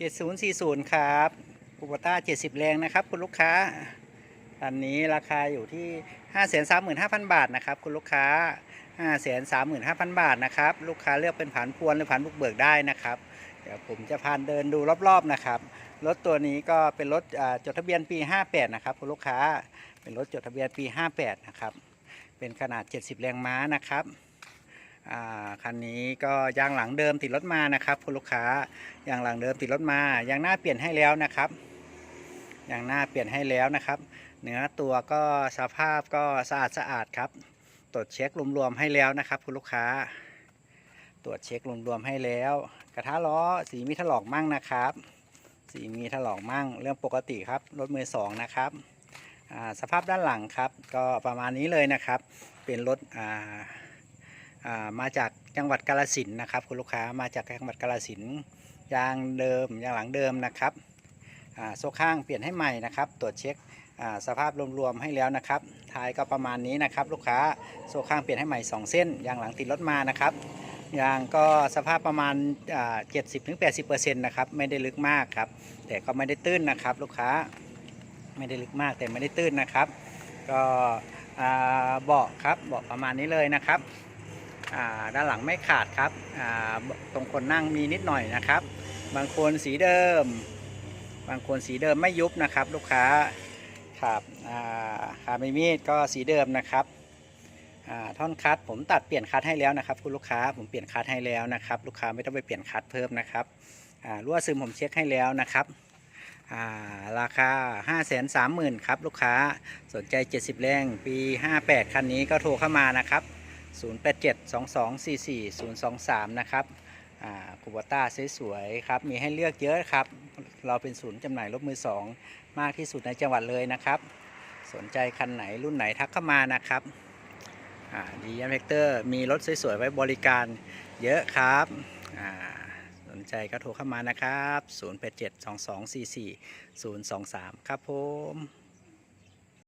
7040 ครับคูโบต้า70 แรงนะครับ คุณลูกค้าอันนี้ราคาอยู่ที่ 535,000 บาทนะครับ คุณลูกค้า 535,000 บาทนะครับ ลูกค้าเลือกเป็นผันพวนหรือผันบุกเบิกได้นะครับ เดี๋ยวผมจะพานเดินดูรอบๆนะครับ รถตัวนี้ก็เป็นรถอ่าจดทะเบียนปี 58 นะครับ คุณลูกค้า เป็นรถจดทะเบียนปี 58 นะครับ เป็นขนาด 70 แรงม้านะครับ คันนี้ก็ยางหลังเดิมติดรถมานะครับคุณลูกค้ายางหลังเดิมติดรถมายางหน้าเปลี่ยนให้แล้วนะครับยางหน้าเปลี่ยนให้แล้วนะครับ เนื้อตัวก็สภาพก็สะอาดสะอาดครับ ตรวจเช็ครวมๆให้แล้วนะครับคุณลูกค้า ตรวจเช็ครวมๆให้แล้ว กระทะล้อสีมีถลอกมั่งนะครับ สีมีถลอกมั่งเรื่องปกติครับรถมือสองนะครับสภาพด้านหลังครับ ก็ประมาณนี้เลยนะครับ เป็นรถอ่า มาจากจังหวัดกาลสินนะครับ คุณลูกค้ามาจากจังหวัดกาลสินยางเดิมยางหลังเดิมนะครับโซ่ข้างเปลี่ยนให้ใหม่นะครับตรวจเช็คสภาพรวมๆให้แล้วนะครับท้ายก็ประมาณนี้นะครับ ลูกค้าโซ่ข้างเปลี่ยนให้ใหม่ 2 เส้นยางหลังติดรถมานะครับยางก็สภาพประมาณเจ็ดสิบถึงแปดสิบเปอร์เซ็นต์นะครับไม่ได้ลึกมากครับแต่ก็ไม่ได้ตื้นนะครับ ลูกค้าไม่ได้ลึกมากแต่ไม่ได้ตื้นนะครับ ก็เบาะครับเบาะประมาณนี้เลยนะครับ ด้านหลังไม่ขาดครับตรงคนนั่งมีนิดหน่อยนะครับ บางคนสีเดิม บางคนสีเดิมไม่ยุบนะครับ ลูกค้าครับอ่าขาไม่มีดก็สีเดิมนะครับท่อนคัดผมตัดเปลี่ยนคัดให้แล้วนะครับ คุณลูกค้าผมเปลี่ยนคัดให้แล้วนะครับ ลูกค้าไม่ต้องไปเปลี่ยนคัดเพิ่มนะครับรั่วซึมผมเช็คให้แล้วนะครับาราคา 5 3 0 0 0 0 ครับ ลูกค้าสนใจ 70 แรง ปี 58 คันนี้ก็โทรเข้ามานะครับ 0872244023 นะครับอ่าคูบต้าสวยๆครับ มีให้เลือกเยอะครับ เราเป็นศูนย์จำหน่ายรถมือสองมากที่สุดในจังหวัดเลยนะครับ สนใจคันไหนรุ่นไหนทักเข้ามานะครับอ่าดีแอมเวกเตอร์มีรถสวยๆไว้บริการเยอะครับอ่าสนใจก็โทรเข้ามานะครับ 0872244023 ครับผม